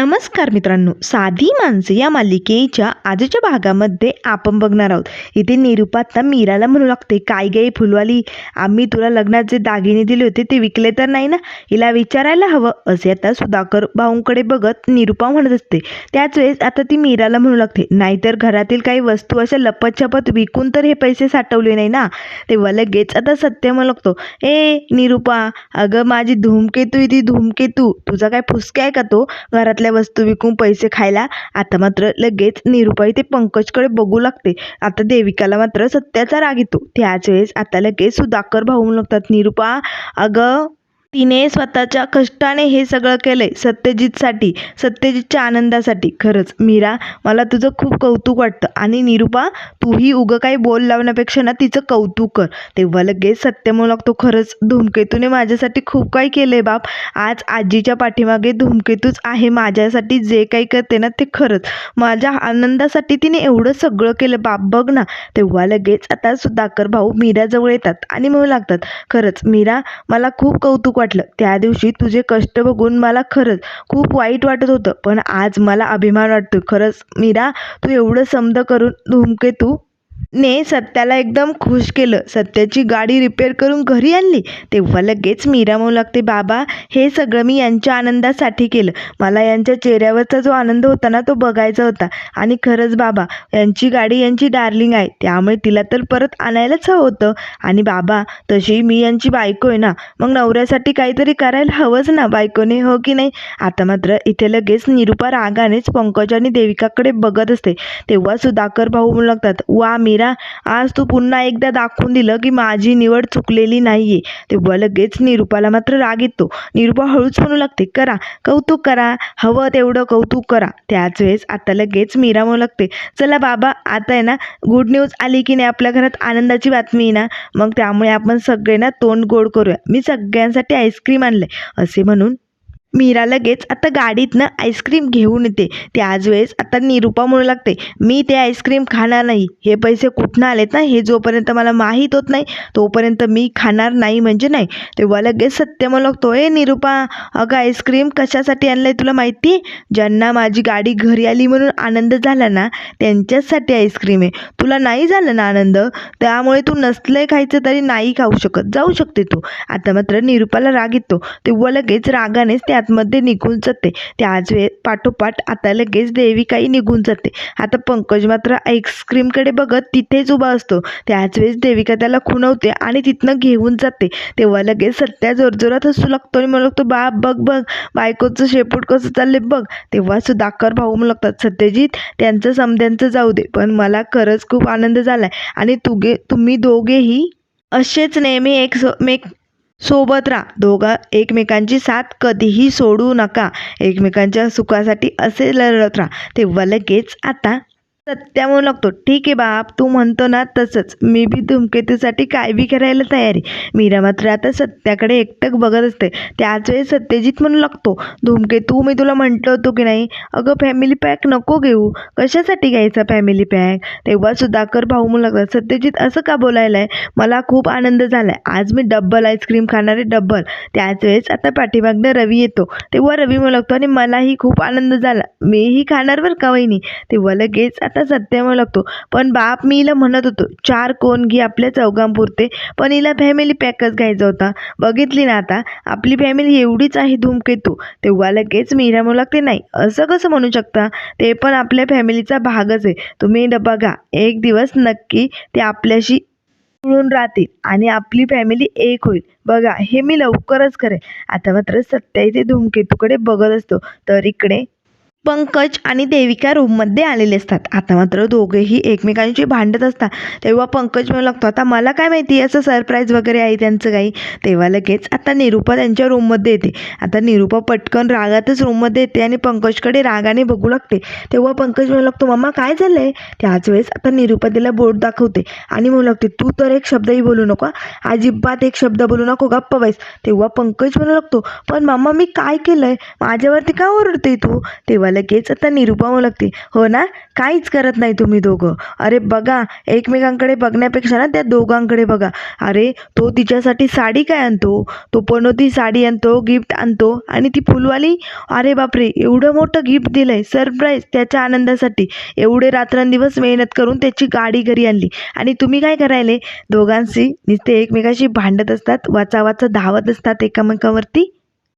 नमस्कार मित्रांनो साधी माणसे या मालिकेच्या आजच्या भागामध्ये आपण बघणार आहोत. इथे निरुपाता मीराला म्हणू लागते काय गे फुलवाली? आम्ही तुला लग्नात जे दागिने दिले होते ते विकले तर नाही ना? हिला विचारायला हवं. असे आता सुधाकर भाऊंकडे बघत निरुपा म्हणत असते. त्याच वेळेस आता ती मीराला म्हणू लागते नाहीतर घरातील काही वस्तू अशा लपतछपत विकून तर हे पैसे साठवले नाही ना? तेव्हा लगेच आता सत्य म्हणू लागतो. ए निरुपा अगं माझी धूमकेतू इथे ती धूमकेतू. तुझा काय फुसका आहे का तो? घरातल्या वस्तू विकून पैसे खायला आता मात्र लगेच निरुपाई ते पंकजकडे बघू लागते. आता देविकाला मात्र सत्याचा राग येतो. त्याच वेळेस आता लगेच सुधाकर भाऊ म्हणू लागतात निरुपा अगं तिने स्वतःच्या कष्टाने हे सगळं केलं आहे सत्यजितसाठी सत्यजितच्या आनंदासाठी. खरंच मीरा मला तुझं खूप कौतुक वाटतं. आणि निरुपा तूही उगं काही बोल लावण्यापेक्षा ना तिचं कौतुक कर. तेव्हा लगेच सत्य म्हणू लागतो खरंच धूमकेतूने माझ्यासाठी खूप काही केलं आहे बाप. आज आजीच्या पाठीमागे धूमकेतूच आहे माझ्यासाठी जे काही करते ना ते खरंच. माझ्या आनंदासाठी तिने एवढं सगळं केलं बाप बघ ना. तेव्हा लगेच आता सुधाकर भाऊ मीराजवळ येतात आणि म्हणू लागतात खरंच मीरा मला खूप कौतुक वाटलं. त्या दिवशी तुझे कष्ट बघून मला खरंच खूप वाईट वाटत होतं. पण आज मला अभिमान वाटतो खरंच मीरा तू एवढं समद करून धूमकेतू ने सत्याला एकदम खुश केलं. सत्याची गाडी रिपेअर करून घरी आणली. तेव्हा लगेच मीरा म्हणू लागते बाबा हे सगळं मी यांच्या आनंदासाठी केलं. मला यांच्या चेहऱ्यावरचा जो आनंद होता ना तो बघायचा होता. आणि खरंच बाबा यांची गाडी यांची डार्लिंग आहे. त्यामुळे तिला तर परत आणायलाच हवं होतं. आणि बाबा तशी मी यांची बायको आहे ना मग नवऱ्यासाठी काहीतरी करायला हवंच ना बायकोने हो की नाही? आता मात्र इथे लगेच निरुपा रागानेच पंकज आणि देविकाकडे बघत असते. तेव्हा सुधाकर भाऊ म्हणू लागतात वा मीरा आज तू पुन्हा एकदा दाखवून दिलं की माझी निवड चुकलेली नाहीये. तेव्हा लगेच निरुपाला मात्र राग येतो. निरुपा हळूच म्हणू लागते करा कौतुक करा हवं तेवढं कौतुक करा. त्याच वेळेस आता लगेच मीरा म्हणू लागते चला बाबा आता आहे ना गुड न्यूज आली की नाही आपल्या घरात आनंदाची बातमी आहे ना मग त्यामुळे आपण सगळे ना तोंड गोड करूया. मी सगळ्यांसाठी आईस्क्रीम आणलं असे म्हणून मीरा लगेच आता गाडीतनं आईस्क्रीम घेऊन येते. त्याच वेळेस आता निरुपा म्हणू लागते मी ते आईस्क्रीम खाणार नाही. हे पैसे कुठनं आलेत ना? हे जोपर्यंत मला माहीत होत नाही तोपर्यंत मी खाणार नाही म्हणजे नाही. तेव्हा लगेच सत्य म्हणू लागतो ए निरुपा अगं आईस्क्रीम कशासाठी आणलंय तुला माहिती? ज्यांना माझी गाडी घरी आली म्हणून आनंद झाला ना त्यांच्याचसाठी आईस्क्रीम आहे. तुला नाही झालं ना आनंद? त्यामुळे तू नसलंय खायचं तरी नाही खाऊ शकत. जाऊ शकते तू. आता मात्र निरुपाला राग येतो. तेव्हा लगेच रागानेच त्या आतमध्ये निघून जाते. त्याच वेळ पाठोपाठ आता लगेच देविकाही निघून जाते. आता पंकज मात्र आईस्क्रीमकडे बघत तिथेच उभा असतो. त्याच वेळेस देविका त्याला खुणवते आणि तिथनं घेऊन जाते. तेव्हा लगेच सत्या जोरजोरात हसू लागतो आणि मला लागतो बा बघ बघ बायकोचं शेपूट कसं चालले बघ. तेव्हा सुधाकर भाऊ म्हणू लागतात सत्यजित त्यांचं समध्यांचं जाऊ दे पण मला खरंच खूप आनंद झालाय आणि तुगे तुम्ही दोघेही असेच नेहमी एक सो मेक सोबत राहा. दोघा एकमेकांची साथ कधीही सोडू नका. एकमेकांच्या सुखासाठी असे लढत राहा. तेव्हा लगेच आता सत्या लागतो ठीक आहे बाप तू म्हणतो ना तसंच. मी बी धूमकेतूसाठी काय बी करायला तयार आहे. मीरा मात्र आता सत्याकडे एकटक बघत असते. त्याच वेळेस सत्यजित म्हणू लागतो धूमकेतू मी तुला म्हटलं होतो की नाही? अगं फॅमिली पॅक नको घेऊ. कशासाठी घ्यायचा फॅमिली पॅक तेव्हा सुधाकर भाऊ म्हणू लागतात सत्यजित असं का बोलायलाय? मला खूप आनंद झालाय. आज मी डब्बल आईस्क्रीम खाणार आहे डब्बल त्याच वेळेस आता पाठीमागनं रवी येतो. तेव्हा रवी म्हणू लागतो आणि मलाही खूप आनंद झाला. मीही खाणार बरं का वहिनी? तेव्हा लगेच आता सत्य म्हणू लागतो. पण बाप मी हिला म्हणत होतो चार कोण घे आपल्या चौघांपुरते. पण हिला फॅमिली पॅकच घ्यायचा होता. बघितली ना आता आपली फॅमिली एवढीच आहे धूमकेतू. तेव्हा लगेच मी म्हणू लागते नाही असं कसं म्हणू शकता? ते पण आपल्या फॅमिलीचा भागच आहे. तुम्ही बघा एक दिवस नक्की ते आपल्याशी जुळून राहतील आणि आपली फॅमिली एक होईल. बघा हे मी लवकरच करेन आता मात्र सत्या इथे धूमकेतूकडे बघत असतो. तर इकडे पंकज आणि देविका रूममध्ये आलेले असतात. आता मात्र दोघेही एकमेकांशी भांडत असतात. तेव्हा पंकज म्हणू लागतो आता मला काय माहिती असं सरप्राईज वगैरे आहे त्यांचं काही? तेव्हा लगेच आता निरूपा त्यांच्या रूममध्ये येते. आता निरूपा पटकन रागातच रूममध्ये येते आणि पंकजकडे रागाने बघू लागते. तेव्हा पंकज म्हणू लागतो मम्मा काय झालं आहे त्याच वेळेस आता निरूपा तिला बोट दाखवते आणि म्हणू लागते तू तर एक शब्दही बोलू नको अजिबात एक शब्द बोलू नको गप्प बैस. तेव्हा पंकज म्हणू लागतो पण मम्मा मी काय केलं आहे माझ्यावरती का ओरडते तू? तेव्हा लगेच आता निरुपा लागते हो ना? काहीच करत नाही तुम्ही दोघं. अरे बघा एकमेकांकडे बघण्यापेक्षा ना त्या दोघांकडे बघा. अरे तो तिच्यासाठी साडी काय आणतो? तो पनोती साडी आणतो गिफ्ट आणतो आणि ती फुलवाली? अरे बापरे एवढं मोठं गिफ्ट दिलंय. सरप्राईज त्याच्या आनंदासाठी. एवढे रात्रंदिवस मेहनत करून त्याची गाडी घरी आणली. आणि तुम्ही काय करायले? दोघांशी नुसते एकमेकाशी भांडत असतात वाचा वाचा धावत असतात एकामेकावरती?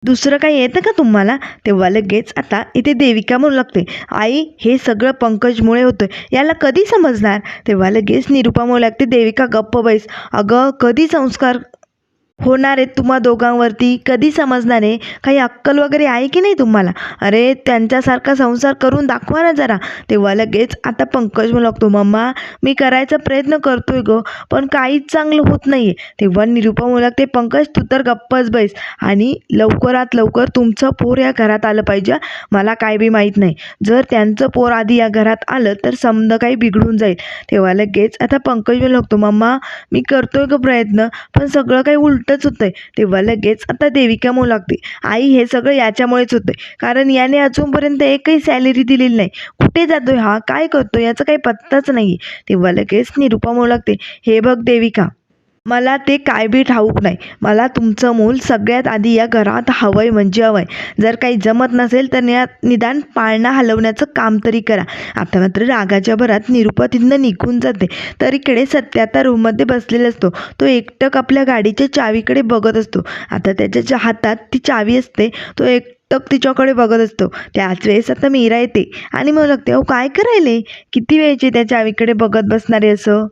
दुसरं काही येतं का तुम्हाला? तेव्हा लगेच आता इथे देविका म्हणू लागते. आई हे सगळं पंकजमुळे होतं याला कधी समजणार? तेव्हा लगेच निरुपा म्हणू लागते देविका गप्प बैस. अगं कधी संस्कार होणार आहेत तुम्हा दोघांवरती? कधी समजणार आहे? काही अक्कल वगैरे आहे की नाही तुम्हाला? अरे त्यांच्यासारखा संसार करून दाखवा ना जरा. तेव्हा लगेच आता पंकज म्हणू लागतो मम्मा मी करायचा प्रयत्न करतोय गं पण काहीच चांगलं होत नाही आहे तेव्हा निरुपा म्हणू लागते पंकज तू तर गप्पच बैस आणि लवकरात लवकर तुमचं पोर या घरात आलं पाहिजे. मला काय बी माहीत नाही. जर त्यांचं पोर आधी या घरात आलं तर समजा काही बिघडून जाईल. तेव्हा लगेच आता पंकज म्हणू लागतो मम्मा मी करतोय ग प्रयत्न पण सगळं काही उलटच होतंय. तेव्हा लगेच आता देविका म्हणू लागते. आई हे सगळं याच्यामुळेच होतंय. कारण याने अजूनपर्यंत एकही सॅलरी दिलेली नाही. कुठे जातोय हा? काय करतोय? याचा काही पत्ताच नाही तेव्हा लगेच निरुपा म्हणू लागते. हे बघ देविका. मला ते काय बी ठाऊक नाही. मला तुमचं मूल सगळ्यात आधी या घरात हवंय म्हणजे हवंय. जर काही जमत नसेल तर या निदान पाळणा हलवण्याचं काम तरी करा. आता मात्र रागाच्या भरात निरुपा तिथनं निघून जाते. तर इकडे सत्य आता रूममध्ये बसलेला असतो. तो एकटक आपल्या गाडीच्या चावीकडे बघत असतो. आता त्याच्या हातात ती चावी असते तो एकटक तिच्याकडे बघत असतो. त्याच वेळेस आता मीरा येते. आणि मग लागते अहो काय करायले? किती वेळचे त्या चावीकडे बघत बसणारे असं?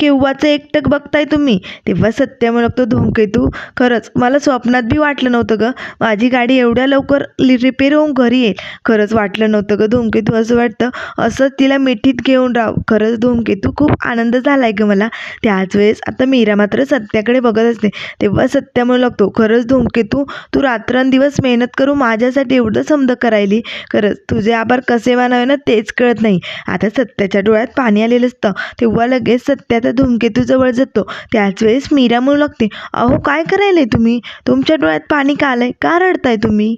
केव्हाचं एकटक बघताय तुम्ही? तेव्हा सत्य म्हणतो धूमकेतू खरंच मला स्वप्नात बी वाटलं नव्हतं ग. माझी गाडी एवढ्या लवकर रिपेअर होऊन घरी येईल. खरंच वाटलं नव्हतं ग धूमकेतू असं वाटतं. असंच तिला मिठीत घेऊन राव. खरंच धूमकेतू खूप आनंद झाला आहे ग मला. त्याच वेळेस आता मीरा मात्र सत्याकडे बघत असते. तेव्हा सत्य म्हणू लागतो खरंच धूमकेतू तू रात्रंदिवस मेहनत करून माझ्यासाठी एवढं समज करायली. खरंच तुझे आभार कसे मानावे ना तेच कळत नाही. आता सत्याच्या डोळ्यात पाणी आलेलं असतं. तेव्हा लगेच सत्याचा त्या धूमकेतूजवळ जातो. त्याच वेळेस मीरा म्हणू लागते अहो काय करायला तुम्ही? तुमच्या डोळ्यात पाणी का आलंय? का रडताय तुम्ही?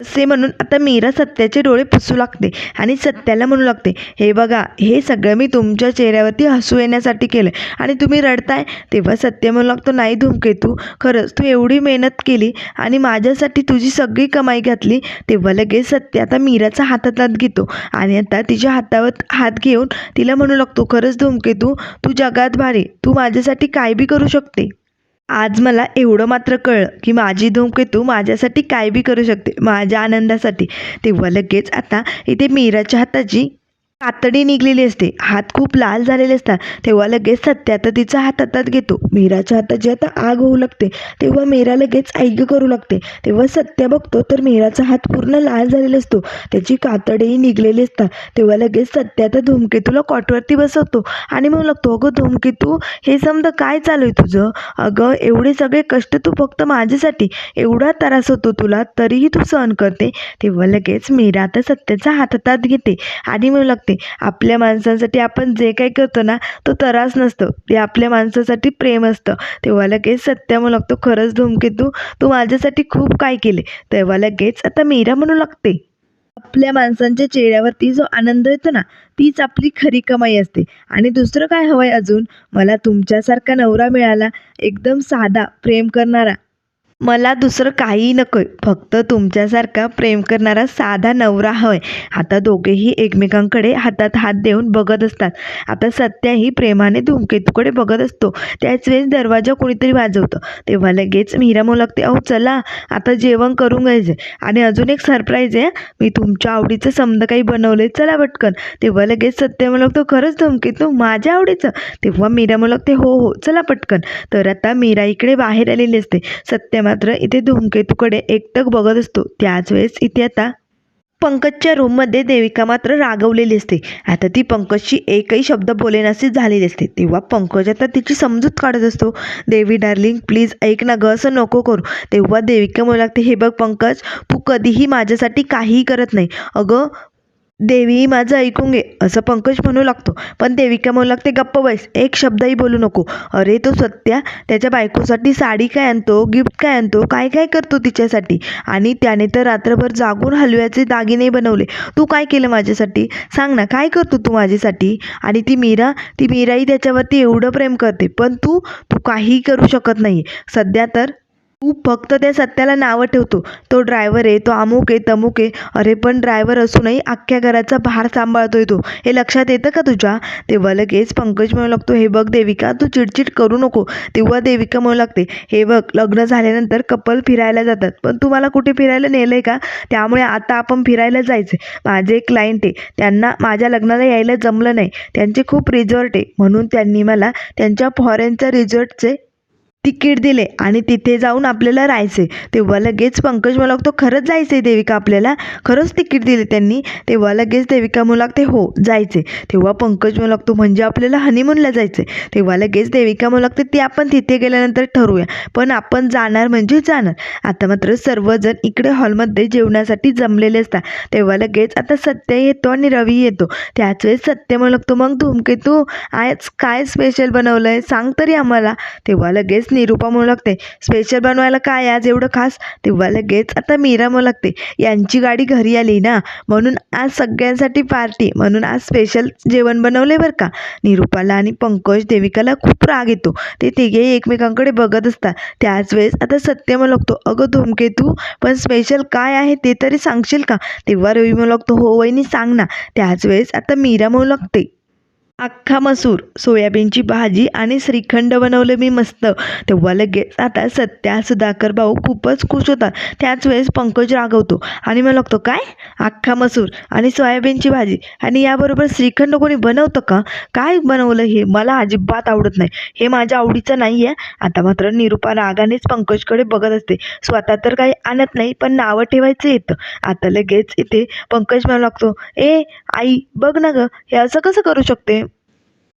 असे म्हणून आता मीरा सत्याचे डोळे पुसू लागते आणि सत्याला म्हणू लागते हे बघा हे सगळं मी तुमच्या चेहऱ्यावरती हसू येण्यासाठी केलं आणि तुम्ही रडताय. तेव्हा सत्य म्हणू लागतो नाही धूमकेतू खरंच तू एवढी मेहनत केली आणि माझ्यासाठी तुझी सगळी कमाई घातली. तेव्हा लगेच सत्य आता मीराचा हातात घेतो आणि आता तिच्या हातावर हात घेऊन तिला म्हणू लागतो खरंच धूमकेतू तू जगात भारी तू माझ्यासाठी काय बी करू शकते? आज मला एवढं मात्र कळलं की माझी धूमकेतू माझ्यासाठी काय बी करू शकते? माझ्या आनंदासाठी. तेव्हा लगेच आता इथे मीराच्या हाताची कातडी निघलेली असते. हात खूप लाल झालेले असतात. तेव्हा लगेच सत्या तर तिचा हात हातात घेतो. मीराच्या हाताची आता आग होऊ लागते तेव्हा मीरा लगेच ऐक करू लागते. तेव्हा सत्य बघतो तर मीराचा हात पूर्ण लाल झालेला असतो. त्याची कातडीही निघलेली असतात. तेव्हा लगेच सत्य आता धूमकेतूला कॉटवरती बसवतो आणि मग लागतो अगं धूमकेतू हे समजा काय चालू आहे तुझं? अगं एवढे सगळे कष्ट तू फक्त माझ्यासाठी एवढा त्रास होतो तुला तरीही तू सहन करते. तेव्हा लगेच मीरा आता सत्याचा हात हातात घेते आणि मग लागते आपल्या माणसांसाठी आपण जे काही करतो ना तो त्रास नसतो. ते आपल्या माणसासाठी प्रेम असतं. तेव्हा लगेच सत्य म्हणू लागतो. खरंच धूमकेतू तू माझ्यासाठी खूप काय केले. तेव्हा लगेच आता मीरा म्हणू लागते. आपल्या माणसांच्या चेहऱ्यावरती जो आनंद येतो ना तीच आपली खरी कमाई असते. आणि दुसरं काय हवंय अजून? मला तुमच्यासारखा नवरा मिळाला. एकदम साधा प्रेम करणारा. मला दुसरं काही नकोय. फक्त तुमच्यासारखा प्रेम करणारा साधा नवरा हवंय. आता दोघेही एकमेकांकडे हातात हात देऊन बघत असतात. आता सत्याही प्रेमाने धूमकेतूकडे बघत असतो. त्याच वेळेस दरवाजा कोणीतरी वाजवतं. तेव्हा लगेच मीरा मुलगते अहो चला आता जेवण करून घ्यायचं आणि अजून एक सरप्राईज आहे. मी तुमच्या आवडीचं समजा काही बनवलंय चला पटकन. तेव्हा लगेच सत्य मुलगतो खरंच धूमकेतू? माझ्या आवडीचं. तेव्हा मीरा म्हणू हो हो चला पटकन. तर आता मीरा इकडे बाहेर आलेली असते. सत्य मात्र इथे धूमकेतूकडे एकटक बघत असतो. त्याच वेळेस इथे आता पंकजच्या रूममध्ये देविका मात्र रागवलेली असते. आता ती पंकजशी एकही शब्द बोलेनाशी झालेली असते. तेव्हा पंकज आता तिची समजूत काढत असतो. देवी डार्लिंग प्लीज ऐक ना गं असं नको करू. तेव्हा देविका म्हणू लागते हे बघ पंकज तू कधीही माझ्यासाठी काहीही करत नाही. अगं देवी माझं ऐकून घे. असं पंकज म्हणू लागतो. पण देविका म्हणू लागते गप्प बैस एक शब्दही बोलू नको. अरे तो सत्या त्याच्या बायकोसाठी साडी काय आणतो? गिफ्ट काय आणतो? काय काय करतो तिच्यासाठी? आणि त्याने तर रात्रभर जागून हलव्याचे दागिने बनवले. तू काय केलं माझ्यासाठी? सांग ना काय करतो तू माझ्यासाठी? आणि ती मीरा ती मीराही त्याच्यावरती एवढं प्रेम करते. पण तू तू काहीही करू शकत नाही सध्या तर तू फक्त त्या सत्याला नावं ठेवतो. तो ड्रायव्हर आहे तो अमुक आहे तमुक आहे. अरे पण ड्रायव्हर असूनही अख्ख्या घराचा भार सांभाळतोय तो. हे लक्षात येतं का तुझ्या? तेव्हा लगेच पंकज म्हणू लागतो हे बघ देविका तू चिडचिड करू नको. तेव्हा देविका म्हणू लागते हे बघ लग्न झाल्यानंतर कपल फिरायला जातात. पण तू मला कुठे फिरायला नेलं आहे का? त्यामुळे आता आपण फिरायला जायचं माझे एक क्लायंट आहे. त्यांना माझ्या लग्नाला यायला जमलं नाही. त्यांचे खूप रिझॉर्ट आहे. म्हणून त्यांनी मला त्यांच्या फॉरेनच्या रिझॉर्टचे तिकीट दिले आणि तिथे जाऊन आपल्याला राहायचे तेव्हा लगेच पंकज मला तो खरंच जायचं आहे देविका आपल्याला? खरंच तिकीट दिले त्यांनी? तेव्हा लगेच देविका मुलाक लागते हो जायचे तेव्हा पंकज म्हणू लागतो म्हणजे आपल्याला हनीमूनला जायचं आहे तेव्हा लगेच देविका म्हणू लागते ती आपण तिथे गेल्यानंतर ठरवूया. पण आपण जाणार म्हणजे जाणार. आता मात्र सर्वजण इकडे हॉलमध्ये जेवणासाठी जमलेले असतात. तेव्हा लगेच आता सत्य येतो आणि रवी येतो. त्याच वेळेस सत्य म्हणू लागतो मग धूमकेतू आज काय स्पेशल बनवलं आहे सांग तरी आम्हाला. तेव्हा लगेच निरूपा म्हणू लागते स्पेशल बनवायला काय आज एवढं खास? तेव्हा लगेच आता मीरा म्हणू लागते यांची गाडी घरी आली ना म्हणून आज सगळ्यांसाठी पार्टी म्हणून आज स्पेशल जेवण बनवले बरं का? निरूपाला आणि पंकज देविकाला खूप राग येतो. ते तिघे एकमेकांकडे बघत असतात. त्याच वेळेस आता सत्य म्हणू लागतो अगं धूमकेतू पण स्पेशल काय आहे ते तरी सांगशील का? तेव्हा रवी म्हणू लागतो हो वहिनी सांग ना. त्याच वेळेस आता मीरा म्हणू लागते अख्खा मसूर सोयाबीनची भाजी आणि श्रीखंड बनवलं मी मस्त. तेव्हा लगेच आता सत्या सुधाकर भाऊ खूपच खुश होतात. त्याच वेळेस पंकज रागवतो आणि मला लागतो काय? अख्खा मसूर आणि सोयाबीनची भाजी आणि याबरोबर श्रीखंड कोणी बनवतं का? काय बनवलं हे? मला अजिबात आवडत नाही. हे माझ्या आवडीचं नाही आहे आता मात्र निरूपा रागानेच पंकजकडे बघत असते. स्वतः तर काही आणत नाही पण नावं ठेवायचं येतं. आता लगेच इथे पंकज मला लागतो ए आई बघ ना गं हे असं कसं करू शकते?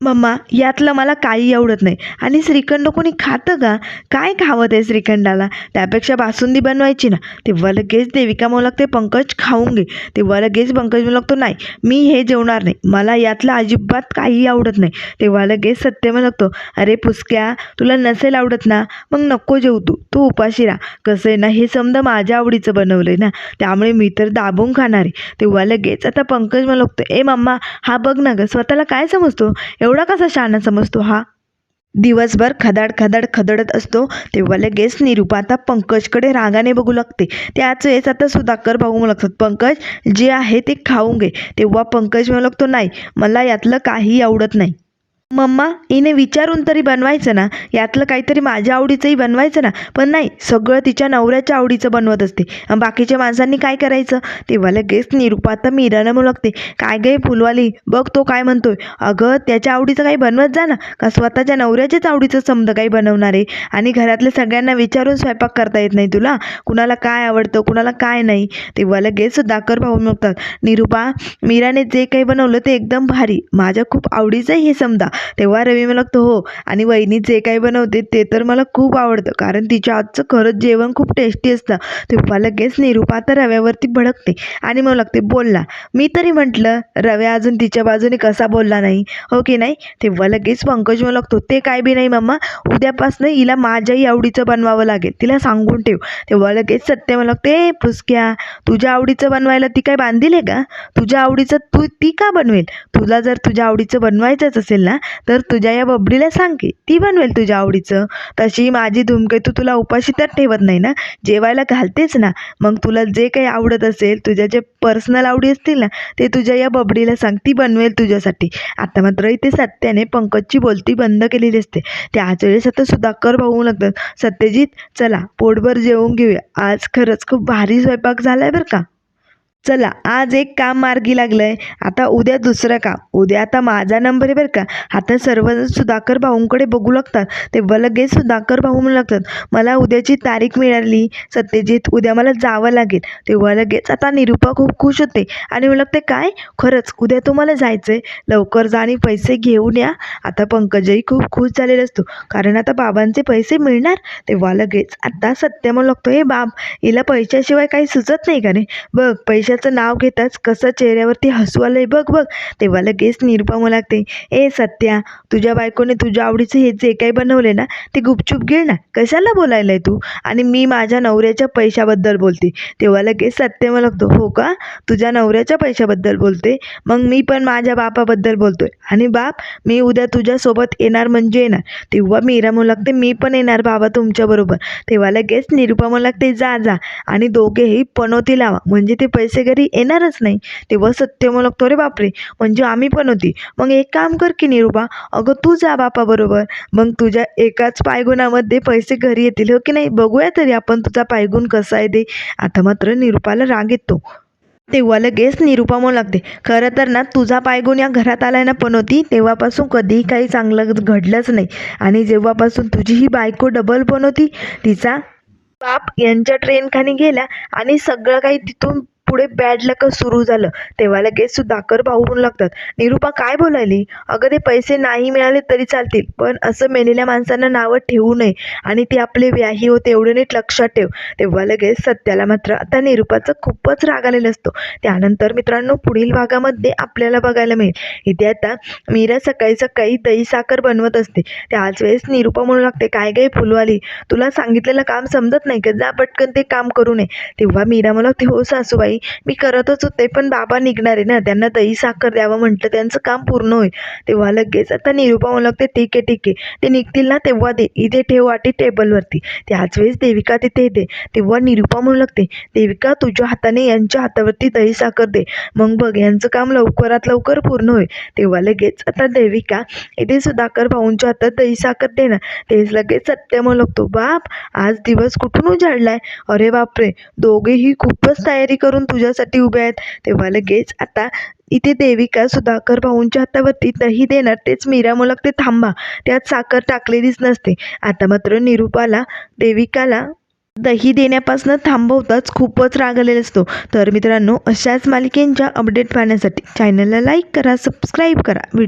मम्मा यातलं मला काही आवडत नाही. आणि श्रीखंड कोणी खातं का? काय खावं ते श्रीखंडाला? त्यापेक्षा बासुंदी बनवायची ना. तेव्हा लगेच देविका म्हणू लागते पंकज खाऊन घे. तेव्हा लगेच पंकज म्हणू लागतो नाही. मी हे जेवणार नाही. मला यातलं अजिबात काही आवडत नाही. तेव्हा लगेच सत्य म्हणू लागतो अरे पुसक्या तुला नसेल आवडत ना? मग नको जेवू तू. तू उपाशी राहा. कसं आहे ना हे समजा माझ्या आवडीचं बनवलं आहे ना. त्यामुळे मी तर दाबून खाणार आहे. तेव्हा लगेच आता पंकज म्हणू लागतो ए मम्मा हा बघ ना गं स्वतःला काय समजतो? एवढं कसा शहाणा समजतो हा? दिवसभर खदाड खदाड खदडत असतो तेव्हा लगेच निरूपाता पंकजकडे रागाने बघू लागते. त्याच वेळेस आता सुधाकर भाऊ म्हणू लागतात. पंकज जे आहे ते खाऊन घे. तेव्हा पंकज म्हणू लागतो नाही मला यातलं काही आवडत नाही. मम्मा हिने विचारून तरी बनवायचं ना? यातलं काहीतरी माझ्या आवडीचंही बनवायचं ना? पण नाही सगळं तिच्या नवऱ्याच्या आवडीचं बनवत असते. बाकीच्या माणसांनी काय करायचं? तेव्हा लगेच निरुपा आता मीरानं म्हणू लागते काय गे फुलवाली? बघ तो काय म्हणतोय. अगं त्याच्या आवडीचं काही बनवत जा ना. का स्वतःच्या नवऱ्याच्याच आवडीचं समजा काही बनवणार? आहे आणि घरातल्या सगळ्यांना विचारून स्वयंपाक करता येत नाही तुला? कुणाला काय आवडतं कुणाला काय नाही? तेव्हा लगेच दाकर भाऊ म्हणतात निरुपा मीराने जे काही बनवलं ते एकदम भारी. माझ्या खूप आवडीचं हे समजा तेव्हा रवी मला लागतो हो. आणि वहिनी जे काही बनवते ते तर मला खूप आवडतं कारण तिच्या आजचं खरंच जेवण खूप टेस्टी असतं. तेव्हा लगेच निरूपा तर रव्यावरती भडकते आणि मग लागते बोलला. मी तरी म्हटलं रव्या अजून तिच्या बाजूने कसा बोलला नाही? हो की नाही? तेव्हा लगेच पंकज मला लागतो ते काय बी नाही मम्मा उद्यापासनं हिला माझ्याही आवडीचं बनवावं लागेल तिला सांगून ठेव. तेव्हा लगेच सत्य मला लागते पुसक्या तुझ्या आवडीचं बनवायला ती काय बांधील आहे का? तुझ्या आवडीचं तू ती का बनवेल? तुला जर तुझ्या आवडीचं बनवायचंच असेल ना तर तुझ्या या बबडीला सांग की ती बनवेल तुझ्या आवडीचं. तशी माझी धूमकेतू तुला उपाशी तर ठेवत नाही ना? जेवायला घालतेच ना? मग तुला जे काही आवडत असेल तुझ्या जे पर्सनल आवडी असतील ना ते तुझ्या या बबडीला सांग ती बनवेल तुझ्यासाठी. आता मात्र इथे सत्याने पंकजची बोलती बंद केलेली असते. त्याच वेळेस आता सुधाकर भाऊ लागतात सत्यजित चला पोटभर जेवून घेऊया. आज खरंच खूप भारी स्वयंपाक झाला आहे बरं का? चला आज एक काम मार्गी लागलंय. आता उद्या दुसरं काम. उद्या आता माझा नंबर आहे बरं का. आता सर्वजण सुधाकर भाऊंकडे बघू लागतात. तेव्हा लगेच सुधाकर भाऊ म्हणू लागतात. मला उद्याची तारीख मिळाली. सत्यजित उद्या मला जावं लागेल. तेव्हा लगेच आता निरूपा खूप खुश होते. आणि म्हणू लागते काय? खरंच उद्या तुम्हाला जायचं आहे लवकर जा आणि पैसे घेऊन या. आता पंकजही खूप खुश झालेला असतो. कारण आता बाबांचे पैसे मिळणार. तेव्हा लगेच आता सत्य म्हणू लागतो हे बाब हिला पैशाशिवाय काही सुचत नाही का नाही बघ पैसे पैशाचं नाव घेताच कसं चेहऱ्यावरती हसू आलंय बघ बघ. तेव्हा लगेच निरुपा मला लागते ए सत्या तुझ्या बायकोने तुझ्या आवडीचं हे जे काही बनवले ना ते गुपचूप घे ना. कशाला बोलायलाय तू? आणि मी माझ्या नवऱ्याच्या पैशाबद्दल बोलते. तेव्हा लगेच सत्य मला लागतो हो का? तुझ्या नवऱ्याच्या पैशाबद्दल बोलते? मग मी पण माझ्या बापाबद्दल बोलतोय. आणि बाप मी उद्या तुझ्यासोबत येणार म्हणजे येणार. तेव्हा मीरा म्हणू लागते मी पण येणार बाबा तुमच्याबरोबर तेव्हा लगेच निरुपा म्हणू लागते जा जा. आणि दोघेही पनोती लावा. म्हणजे ते पैसे घरी येणारच नाही. तेव्हा सत्य म्हणू लागतो रे बापरे. म्हणजे आम्ही पण होती. मग एक काम कर की निरुपा अगं तू जा बापाबरोबर. मग तुझ्या एकाच पायगुणामध्ये पैसे घरी येतील हो की नाही? बघूया तरी आपण तुझा पायगुण कसा आहे दे आता मात्र निरुपाला राग येतो. तेव्हा लगेच निरुपा म्हणू लागते खरं तर ना तुझा पायगुण या घरात आलाय ना पनोती तेव्हापासून कधीही काही चांगलं घडलंच नाही. आणि जेव्हापासून तुझी ही बायको डबल बनवती तिचा बाप यांच्या ट्रेनखाली गेला आणि सगळं काही तिथून पुढे बॅड लकच सुरू झालं. तेव्हा लगेच सुधाकर भाऊ म्हणू लागतात. निरुपा काय बोलायली? अगं ते पैसे नाही मिळाले तरी चालतील पण असं मेलेल्या माणसांना नावं ठेवू नये आणि ते आपले व्याही होते एवढे नीट लक्षात ठेव. तेव्हा लगेच सत्याला मात्र आता निरुपाचं खूपच राग आलेला असतो. त्यानंतर मित्रांनो पुढील भागामध्ये आपल्याला बघायला मिळेल. इथे आता मीरा सकाळी सकाळी दही साखर बनवत असते. त्याच वेळेस निरुपा म्हणू लागते काय काय फुलवाली? तुला सांगितलेलं काम समजत नाही का? जा पटकन ते काम करू नये. तेव्हा मीरा मला ते हो सासूबाई मी करतच होते पण बाबा निघणार आहे ना त्यांना दही साखर द्यावं म्हटलं त्यांचं काम पूर्ण होईल. तेव्हा लगेच आता निरुपा म्हणू लागते ठीक आहे ठीक आहे. ते निघतील ना तेव्हा दे इथे ठेव वाटी टेबलवरती. त्याच वेळेस देविका तिथे येते तेव्हा निरुपा म्हणू लागते देविका तुझ्या हाताने यांच्या हातावरती दही साखर दे. मग बघ यांचं काम लवकरात लवकर पूर्ण होईल. तेव्हा लगेच आता देविका इथे सुधाकर भाऊंच्या हातात दही साखर दे ना. तेच लगेच सत्य म्हणू लागतो बाप आज दिवस कुठून उजाडलाय? अरे बापरे दोघेही खूपच तयारी करून तुझ्यासाठी उभे आहेत. तेव्हा लगेच आता इथे देविका सुधाकर भाऊंच्या हातावरती दही देणार. तेच मीरा मुलाक ते थांबा. त्यात साखर टाकलेलीच नसते. आता मात्र निरुपाला देविकाला दही देण्यापासून थांबवताच खूपच रागलेला असतो. तर मित्रांनो अशाच मालिकेंच्या अपडेट पाहण्यासाठी चॅनलला लाईक करा सबस्क्राईब करा. व्हिडिओ